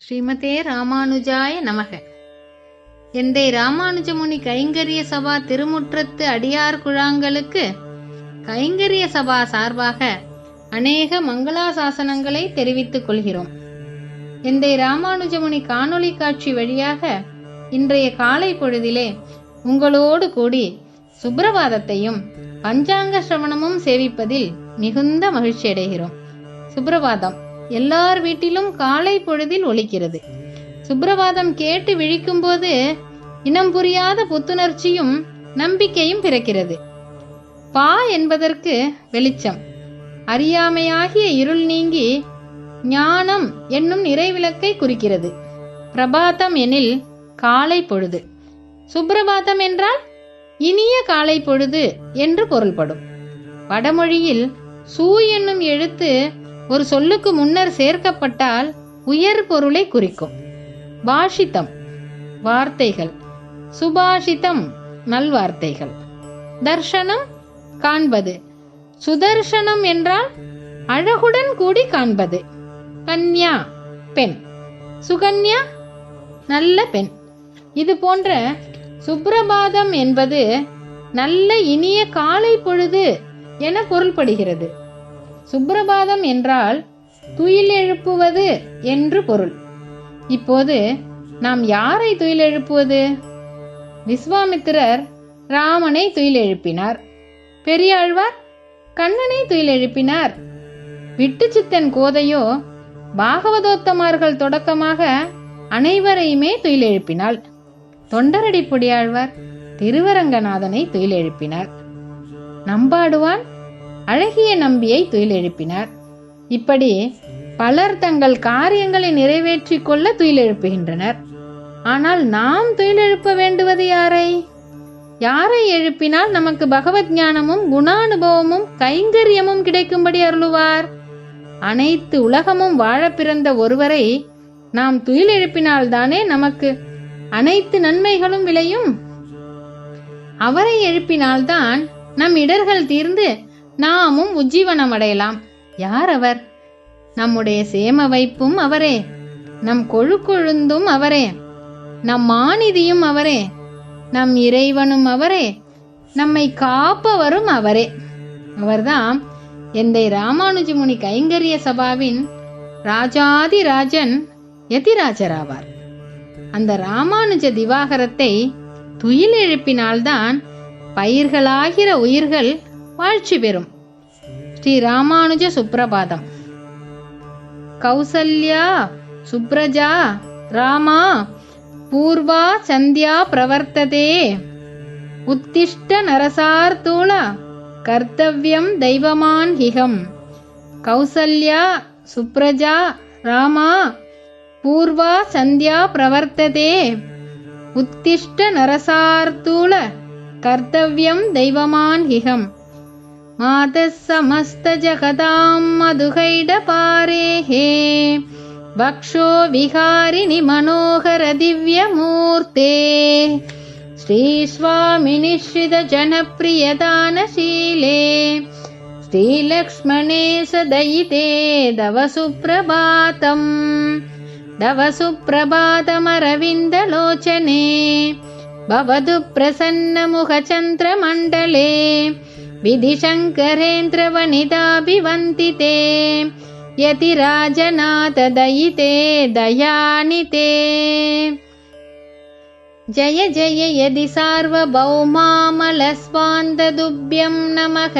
ஸ்ரீமதே ராமானுஜாய நமக. எந்தை ராமானுஜமுனி கைங்கரிய சபா திருமுற்றத்து அடியார் குழாங்களுக்கு கைங்கரிய சபா சார்பாக அநேக மங்களாசாசனங்களை தெரிவித்துக் கொள்கிறோம். எந்தை ராமானுஜமுனி காணொளி காட்சி வழியாக இன்றைய காலை பொழுதிலே உங்களோடு கூடி சுப்பிரபாதத்தையும் பஞ்சாங்க சிரவணமும் சேவிப்பதில் மிகுந்த மகிழ்ச்சி அடைகிறோம் சுப்பிரபாதம். எல்லார் வீட்டிலும் காலை பொழுதில் ஒலிக்கிறது. சுப்பிரபாதம் கேட்டு விழிக்கும்போது இனம் புரியாத புத்துணர்ச்சியும் நம்பிக்கையும் பிறக்கிறது. பா என்பதற்கு வெளிச்சம். அறியாமையாகிய இருள் நீங்கி ஞானம் என்னும் நிறைவிளக்கை குறிக்கிறது. பிரபாதம் எனில் காலை பொழுது. சுப்பிரபாதம் என்றால் இனிய காலை பொழுது என்று பொருள்படும். வடமொழியில் சூ என்னும் எழுத்து ஒரு சொல்லுக்கு முன்னர் சேர்க்கப்பட்டால் உயர் பொருளை குறிக்கும். பாஷிதம் வார்த்தைகள். சுபாஷிதம் நல்வார்த்தைகள். தர்ஷனம் காண்பது. சுதர்ஷனம் என்றால் அழகுடன் கூடி காண்பது. கன்யா பெண். சுகன்யா நல்ல பெண். இது போன்ற சுப்ரபாதம் என்பது நல்ல இனிய காலை பொழுது என பொருள்படுகிறது. சுப்ரபாதம் என்றால் துயில் எழுப்புவது என்று பொருள். இப்போது நாம் யாரை துயில் எழுப்புவது விஸ்வாமித்திரர் ராமனை துயில் எழுப்பினார் பெரியாழ்வார் கண்ணனை துயில் எழுப்பினார் விட்டுச்சித்தன் கோதையோ பாகவதோத்தமார்கள் தொடக்கமாக அனைவரையுமே துயில் எழுப்பினாள் தொண்டரடி பொடியாழ்வார் திருவரங்கநாதனை துயில் எழுப்பினார் நம்பாடுவான் அழகிய நம்பியை துயிலெழுப்பினார். இப்படி பலர் தங்கள் காரியங்களை நிறைவேற்றிக் கொள்ள துயிலெழுப்புகின்றனர். ஆனால் நாம் துயிலெழுப்ப வேண்டுவது யாரை? யாரை எழுப்பினால் நமக்கு பகவத் ஞானமும் குணானுபவமும் கைங்கரியமும் கிடைக்கும்படி அருளுவார்? அனைத்து உலகமும் வாழ பிறந்த ஒருவரை நாம் துயில் எழுப்பினால்தானே நமக்கு அனைத்து நன்மைகளும் விளையும்? அவரை எழுப்பினால்தான் நம் இடர்கள் தீர்ந்து நாமும் உஜ்ஜீவனம் அடையலாம் யார் அவர்? நம்முடைய சேம வைப்பும் அவரே. நம் கொழுக்கொழுந்தும் அவரே. நம் மாநிதியும் அவரே. நம் இறைவனும் அவரே. நம்மை காப்பவரும் அவரே. அவர்தான் எந்தை ராமானுஜமுனி கைங்கரிய சபாவின் ராஜாதி ராஜன் எதிராஜராவார் அந்த ராமானுஜ திவாகரத்தை துயில் எழுப்பினால்தான் பயிர்களாகிற உயிர்கள் வாழ்ச்சி பெறும். ஸ்ரீ ராமானுஜ சுப்ரபாதம் கௌசல்யா சுப்ரஜா ராமா பூர்வா சந்தியா பிரவர்த்ததே. உத்திஷ்ட நரசார்த்தூள கர்த்தவ்யம் தெய்வமான் ஹிகம். கௌசல்யா சுப்ரஜா ராமா பூர்வா சந்தியா பிரவர்த்ததே. உத்திஷ்ட நரசார்த்தூள கர்த்தவ்யம் தெய்வமான் ஹிகம். मातः समस्तजगदां मधुहैडपारेः। वक्षो विहारिणि मनोहरदिव्यमूर्ते। श्रीस्वामिनिश्रितजनप्रियदानशीले श्रीलक्ष्मणे सदयिते दव सुप्रभातम् दव सुप्रभातमरविन्दलोचने भवतु प्रसन्नमुखचन्द्रमण्डले विधिशङ्करेन्द्रवनिताभिवन्तिते। यतिराजनाथदयिते दयानिते। जय जय यदि सार्वभौमामलस्वान्ददुभ्यं नमः।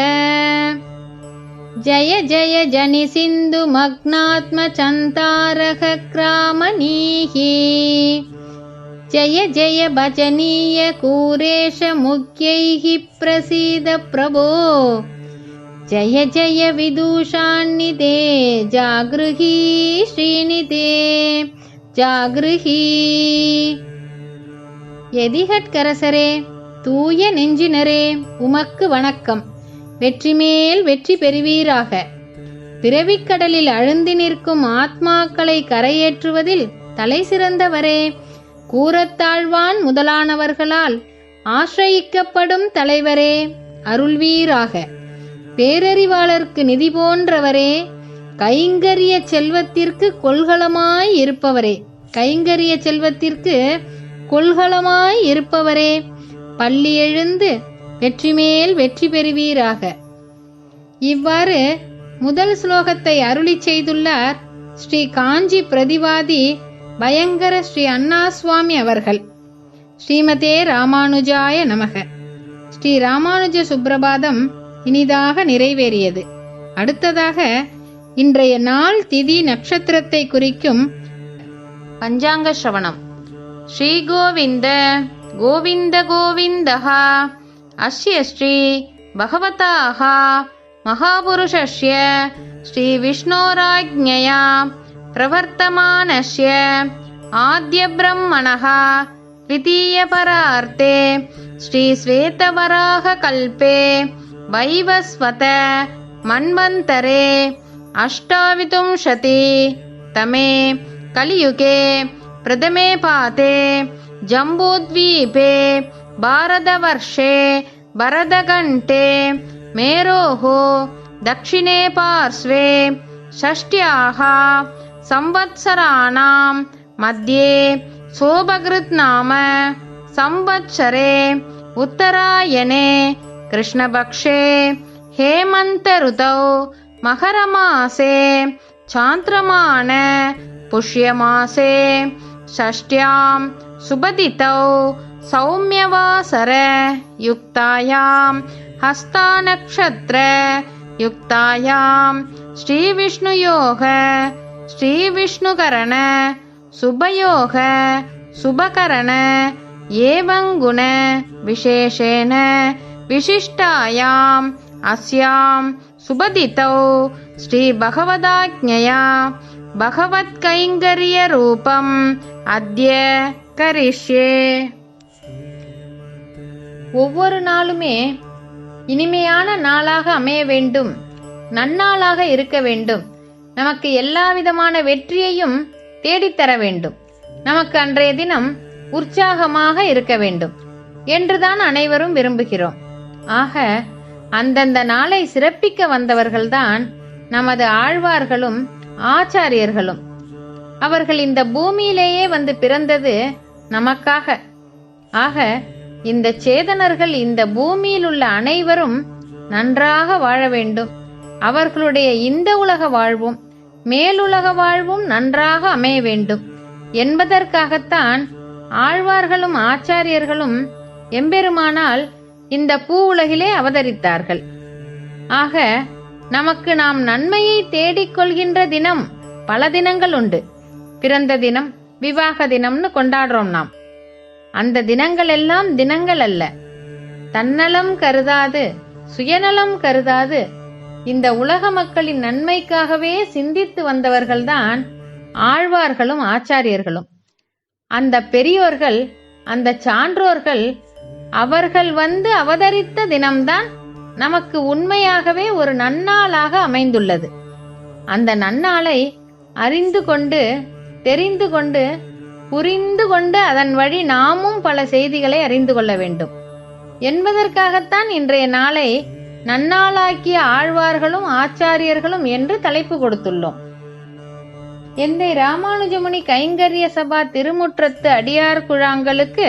जय जय जनिसिन्धुमग्नात्मचन्तारः क्रामनीः जय जय भजनीय कूरेश मुख्यैः प्रसीद प्रभो जय जय विदूषान्निते जागृही श्रीनिते जागृही எதிகட்கரசரே தூய நெஞ்சினரே உமக்கு வணக்கம் வெற்றிமேல் வெற்றி பெறுவீராக பிறவிக்கடலில் அழுந்தி நிற்கும் ஆத்மாக்களை கரையேற்றுவதில் தலை சிறந்தவரே கூறத்தாழ்வான் முதலானவர்களால் ஆசிரயிக்கப்படும் தலைவரே அருள்வீராக. பேரறிவாளர்க்கு நிதி போன்றவரே கைங்கரிய செல்வத்திற்கு கொள்கலமாய் இருப்பவரே. கைங்கரிய செல்வத்திற்கு கொள்கலமாய் இருப்பவரே பள்ளி எழுந்து வெற்றி மேல் வெற்றி பெறுவீராக. இவ்வாறு முதல் ஸ்லோகத்தை அருளி செய்துள்ளார் ஸ்ரீ காஞ்சி பிரதிவாதி பயங்கர ஸ்ரீ அண்ணா சுவாமி அவர்கள். ஸ்ரீமதே ராமானுஜாய நமக. ஸ்ரீ ராமானுஜ சுப்பிரபாதம் இனிதாக நிறைவேறியது. அடுத்ததாக இன்றைய நாள் திதி நட்சத்திரத்தை குறிக்கும் பஞ்சாங்க சிரவணம் ஸ்ரீ கோவிந்த கோவிந்த கோவிந்தஹா. அஸ்ய ஸ்ரீ பகவதாஹா. மகாபுருஷஸ்ய ஸ்ரீ விஷ்ணோராஜ்ஞயா. प्रवर्तमानस्य आद्यब्रह्मणः द्वितीयपरार्ते श्रीश्वेतवराहकल्पे वैवस्वत मन्वन्तरे अष्टाविंशति तमे कलियुगे प्रथमे पाते जम्बूद्वीपे भारतवर्षे भरतघण्टे मेरोः दक्षिणे पार्श्वे षष्ट्याः संवत्सराणां मध्ये सोभकृत् नाम संवत्सरे उत्तरायणे कृष्णपक्षे हेमन्तऋतौ मकरमासे चान्द्रमान पुष्यमासे षष्ट्यां सुबदितौ सौम्यवासर युक्तायां हस्तानक्षत्र युक्तायां श्रीविष्णुयोग ஸ்ரீவிஷ்ணுகரண சுபயோக சுபகரண ஏவங்குண விசேஷேன விசிஷ்டாயாம் அஸ்யாம் சுபதிதௌ ஸ்ரீபகவதாஜ்ஞயா பகவத்கைங்கரியரூபம் அத்ய கரிஷ்யே. ஒவ்வொரு நாளுமே இனிமையான நாளாக அமைய வேண்டும் நன்னாளாக இருக்க வேண்டும். நமக்கு எல்லா விதமான வெற்றியையும் தேடித்தர வேண்டும். நமக்கு அன்றைய தினம் உற்சாகமாக இருக்க வேண்டும் என்றுதான் அனைவரும் விரும்புகிறோம். ஆக அந்தந்த நாளை சிறப்பிக்க வந்தவர்கள்தான் நமது ஆழ்வார்களும் ஆச்சாரியர்களும். அவர்கள் இந்த பூமியிலேயே வந்து பிறந்தது நமக்காக. ஆக இந்த சேதனர்கள் இந்த பூமியில் உள்ள அனைவரும் நன்றாக வாழ வேண்டும். அவர்களுடைய இந்த உலக வாழ்வும் மேலுலக வாழ்வும் நன்றாக அமைய வேண்டும். என்பதற்காகத்தான் ஆழ்வார்களும் ஆச்சாரியர்களும் எம்பெருமானால் இந்த பூ உலகிலே அவதரித்தார்கள். ஆக நமக்கு நாம் நன்மையை தேடிக்கொள்கின்ற தினம் பல தினங்கள் உண்டு. பிறந்த தினம் விவாக தினம்னு கொண்டாடுறோம் நாம். அந்த தினங்கள் எல்லாம் தினங்கள் அல்ல. தன்னலம் கருதாது சுயநலம் கருதாது இந்த உலக மக்களின் நன்மைக்காகவே சிந்தித்து வந்தவர்கள்தான் ஆழ்வார்களும் ஆச்சாரியர்களும். அந்த பெரியோர்கள் அந்த சான்றோர்கள் அவர்கள் வந்து அவதரித்த தினம்தான் நமக்கு உண்மையாகவே ஒரு நன்னாளாக அமைந்துள்ளது. அந்த நன்னாளை அறிந்து கொண்டு தெரிந்து கொண்டு புரிந்து கொண்டு அதன் வழி நாமும் பல செய்திகளை அறிந்து கொள்ள வேண்டும். என்பதற்காகத்தான் இன்றைய நாளை நன்னாளாக்கிய ஆழ்வார்களும் ஆச்சாரியர்களும் என்று தலைப்பு கொடுத்துள்ளோம். எந்தை ராமானுஜமுனி கைங்கரிய சபா திருமுற்றத்து அடியார் குழாங்களுக்கு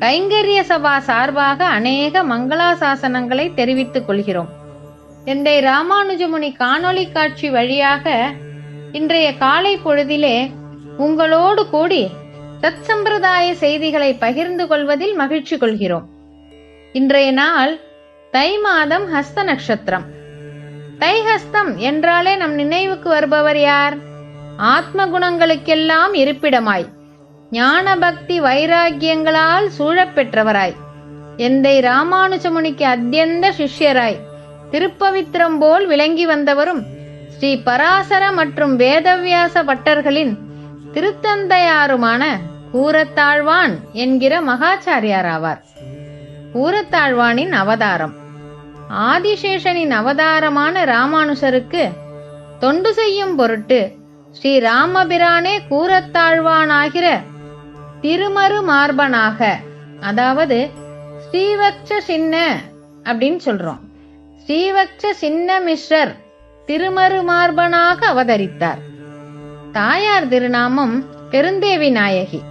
கைங்கரிய சபா சார்பாக அநேக மங்களாசாசனங்களை தெரிவித்துக் கொள்கிறோம். எந்தை ராமானுஜமுனி காணொளி காட்சி வழியாக இன்றைய காலை பொழுதிலே உங்களோடு கூடி சத்சம்பிரதாய செய்திகளை பகிர்ந்து கொள்வதில் மகிழ்ச்சி கொள்கிறோம். இன்றைய நாள் தை மாதம் ஹஸ்த நட்சத்திரம். தைஹஸ்தம் என்றாலே நம் நினைவுக்கு வருபவர் யார்? ஆத்ம குணங்களுக்கெல்லாம் இருப்பிடமாய். ஞான பக்தி வைராக்கியங்களால் சூழப்பெற்றவராய். எந்தை ராமானுஜமுனிக்கு அத்தியந்த சிஷ்யராய். திருப்பவித்திரம் போல் விளங்கி வந்தவரும் ஸ்ரீ பராசர மற்றும் வேதவியாச பட்டர்களின் திருத்தந்தையாருமான கூரத்தாழ்வான் என்கிற மகாச்சாரியார் ஆவார் கூரத்தாழ்வானின் அவதாரம். ஆதிசேஷனின் அவதாரமான ராமானுசருக்கு தொண்டு செய்யும் பொருட்டு ஸ்ரீ ராமபிரானே கூரத்தாழ்வானாகிற திருமறு மார்பனாக அதாவது ஸ்ரீவக்ஷ சின்ன அப்படின்னு சொல்றோம். ஸ்ரீவக்ஷ சின்ன மிஸ்ரர் திருமருமார்பனாக அவதரித்தார். தாயார் திருநாமம் பெருந்தேவி நாயகி.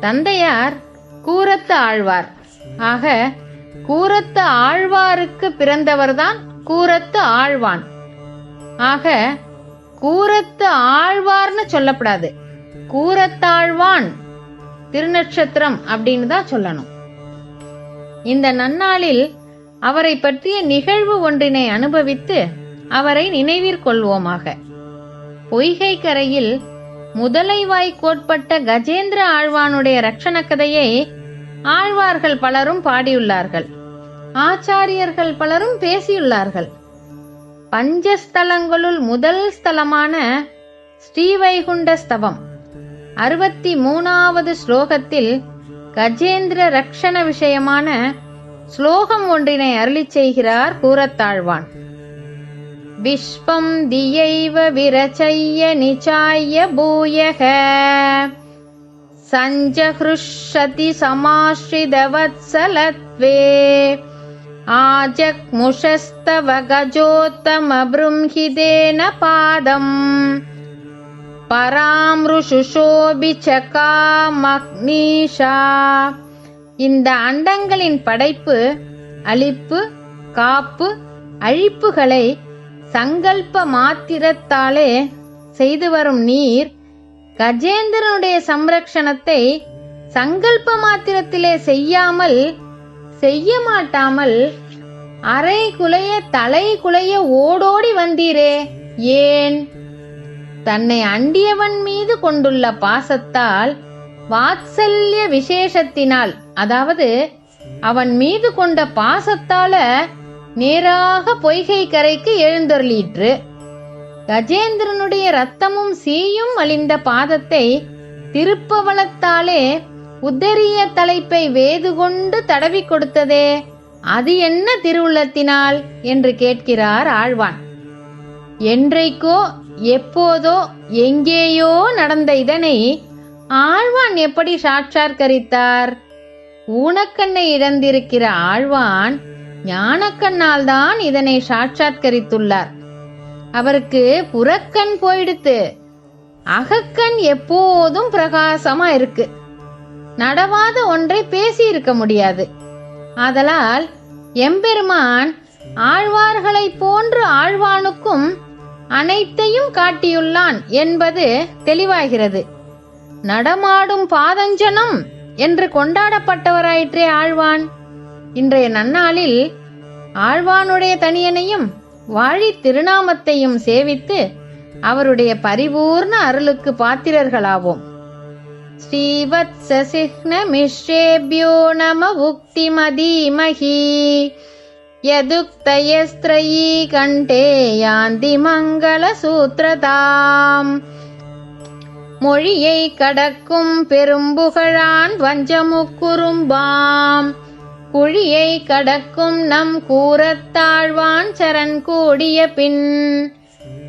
தந்தையார் கூரத்து ஆழ்வார் ஆக கூரத்து ஆழ்வாருக்கு பிறந்தவர்தான் கூரத்து ஆழ்வான். ஆக கூரத்து ஆழ்வார்னு சொல்லப்படாது. கூரத்தாழ்வான் திருநட்சத்திரம் அப்படின்னு தான் சொல்லணும். இந்த நன்னாளில் அவரை பற்றிய நிகழ்வு ஒன்றினை அனுபவித்து அவரை நினைவிற்கொள்வோமாக பொய்கை கரையில் முதலைவாய் கோட்பட்ட கஜேந்திர ஆழ்வானுடைய ரட்சண கதையை ஆழ்வார்கள் பலரும் பாடியுள்ளார்கள். ஆச்சாரியர்கள் பலரும் பேசியுள்ளார்கள். பஞ்சஸ்தலங்களுள் முதல் ஸ்தலமான ஸ்ரீவைகுண்ட ஸ்தவம் அறுபத்தி மூணாவது ஸ்லோகத்தில் கஜேந்திர ரக்ஷண விஷயமான ஸ்லோகம் ஒன்றினை அருளிச் செய்கிறார் கூறத்தாழ்வான். விஸ்வம் தியைவ விரச்சைய நிச்சாய பூயக. सञ्जहृष्यति சமாஸ்ரிதவத்சலத்வே आजग्मुषस्तव கஜோத்தம पादम् பாதம் இந்த அண்டங்களின் படைப்பு அழிப்பு காப்பு அழிப்புகளை சங்கல்ப மாத்திரத்தாலே செய்து வரும் நீர் கஜேந்திரனுடைய சம்ரக்ஷணத்தை சங்கல்ப மாத்திரத்திலே செய்யாமல் செய்ய மாட்டாமல் அரை குலைய தலை குலைய ஓடோடி வந்தீரே. ஏன்? தன்னை அண்டியவன் மீது கொண்டுள்ள பாசத்தால் வாத்சல்ய விசேஷத்தினால் அதாவது அவன் மீது கொண்ட பாசத்தால நேராக பொய்கை கரைக்கு எழுந்தருளிற்று. கஜேந்திரனுடைய ரத்தமும் சீயும் அழிந்த பாதத்தை திருப்பவளத்தாலே உத்தரிய தலைப்பை வேது கொண்டு தடவி கொடுத்ததே. அது என்ன திருவுள்ளத்தினால்? என்று கேட்கிறார் ஆழ்வான். என்றைக்கோ எப்போதோ எங்கேயோ நடந்த இதனை ஆழ்வான் எப்படி சாட்சாற்கரித்தார் ஊனக்கண்ணை இழந்திருக்கிற ஆழ்வான் ஞானக்கண்ணால் தான் இதனை சாட்சாத்கரித்துள்ளார். அவருக்கு புறக்கண் போயிடுத்து. அகக்கண் எப்போதும் பிரகாசமா இருக்கு. நடவாத ஒன்றை பேசி இருக்க முடியாது. ஆதலால் எம்பெருமான் ஆழ்வார்களைப் போன்று ஆழ்வானுக்கும் அனைத்தையும் காட்டியுள்ளான் என்பது தெளிவாகிறது. நடமாடும் பாதஞ்சனம் என்று கொண்டாடப்பட்டவராயிற்றே ஆழ்வான். இன்றைய நன்னாளில் ஆழ்வானுடைய தனியனையும் வாழி திருநாமத்தையும் சேவித்து அவருடைய பரிபூர்ண அருளுக்கு பாத்திரர்களாவோம். ஸ்ரீவத்ஸசிஹ்ன மிஷேபியோ நம உக்திமதீமஹி யதுக்தயஸ்திரயீ கண்டே யாந்தி மங்கள சூத்ரதாம். மொழியை கடக்கும் பெரும்புகழான் வஞ்சமுக்குறும்பாம். குழியை கடக்கும் நம் கூறத்தாழ்வான் சரண் கூடிய பின்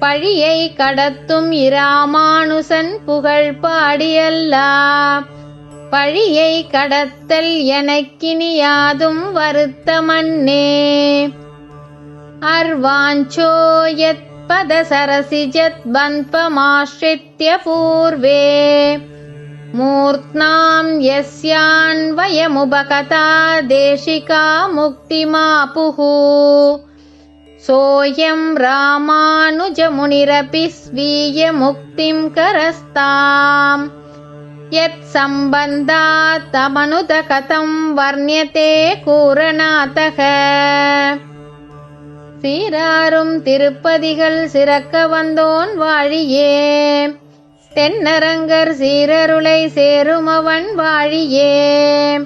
பழியை கடத்தும் இராமானுசன் புகழ் பாடியல்லா பழியை கடத்தல் எனக்கினியாதும் வருத்த மன்னே अर्वाञ्छोयत् पदसरसिजद्बन्त्वमाश्रित्य पूर्वे मूर्त्नां यस्यान्वयमुपकथा देशिका मुक्तिमापुः सोऽयं रामानुजमुनिरपि स्वीयमुक्तिं करस्ताम् यत्सम्बन्धात् तमनुत कथं वर्ण्यते கூரநாதக சீராரும் திருப்பதிகள் சிறக்க வந்தோன் வாழியே தென்னரங்கர் சீரருளை சேருமவன் வாழியே.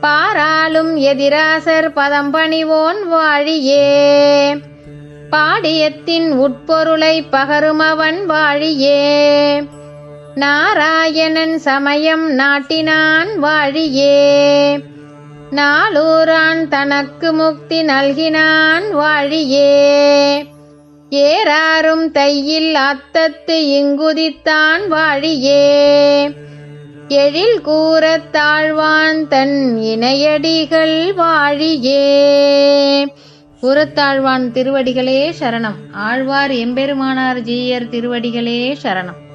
பாராளும் எதிராசர் பதம் பணிவோன் வாழியே. பாடியத்தின் உட்பொருளை பகருமவன் வாழியே. நாராயணன் சமயம் நாட்டினான் வாழியே. நாளூரான் தனக்கு முக்தி நல்கினான் வாழியே. ஏறாரும் தையில் அத்தத்து இங்குதித்தான் வாழியே. எழில் கூறத் தாழ்வான் தன் இணையடிகள் வாழியே. கூரத்தாழ்வான் திருவடிகளே சரணம். ஆழ்வார் எம்பெருமானார் ஜீயர் திருவடிகளே சரணம்.